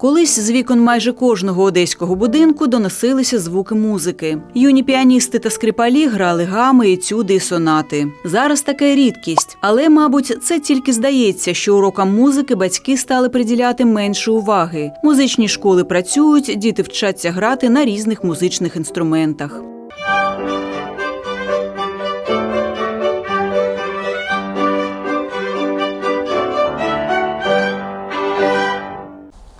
Колись з вікон майже кожного одеського будинку доносилися звуки музики. Юні піаністи та скрипалі грали гами, етюди і сонати. Зараз така рідкість, але, мабуть, це тільки здається, що урокам музики батьки стали приділяти менше уваги. Музичні школи працюють, діти вчаться грати на різних музичних інструментах.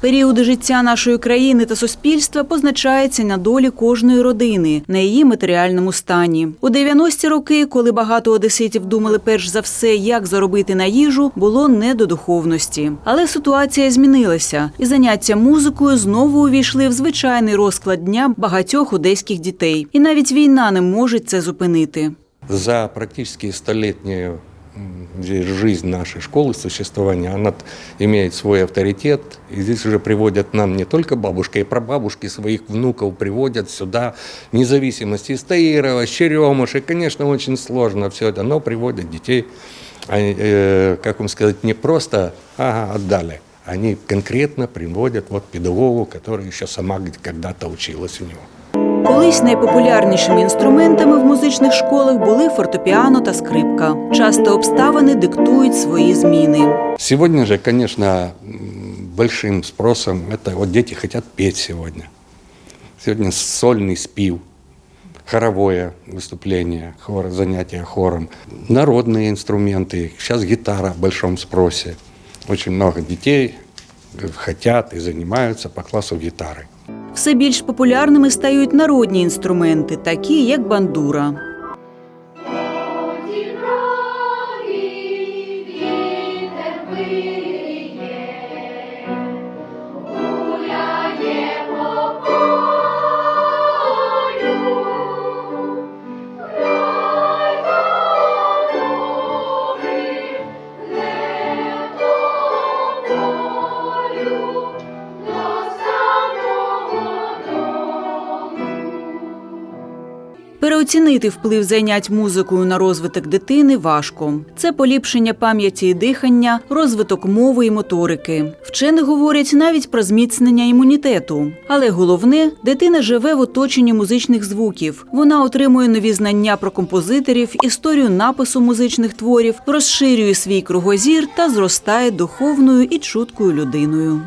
Періоди життя нашої країни та суспільства позначаються на долі кожної родини, на її матеріальному стані. У 90-ті роки, коли багато одеситів думали перш за все, як заробити на їжу, було не до духовності. Але ситуація змінилася, і заняття музикою знову увійшли в звичайний розклад дня багатьох одеських дітей. І навіть війна не може це зупинити. За практически столетнюю м, здесь жизнь нашей школы, существования, она имеет свой авторитет. И здесь уже приводят нам не только бабушка и прабабушки, своих внуков приводят сюда, вне зависимости из Таирова. Конечно, очень сложно все это, но приводят детей, а, э, как вам сказать, не просто ага, отдали. Они конкретно приводят вот педагогу, который еще сама когда-то училась у него. Колись найпопулярнішими інструментами в музичних школах були фортепіано та скрипка. Часто обставини диктують свої зміни. Сегодня же, конечно, м, большим спросом это вот дети хотят петь сегодня. Сегодня сольный спив, хоровое выступление, хор, занятия хором, народные инструменты. Сейчас гитара в большом спросе. Очень много детей э, хотят и занимаются по классу гитары. Все більш популярними стають народні інструменти, такі як бандура. Переоцінити вплив зайнять музикою на розвиток дитини важко. Це поліпшення пам'яті і дихання, розвиток мови і моторики. Вчені говорять навіть про зміцнення імунітету. Але головне, дитина живе в оточенні музичних звуків. Вона отримує нові знання про композиторів, історію напису музичних творів, розширює свій кругозір та зростає духовною і чуткою людиною.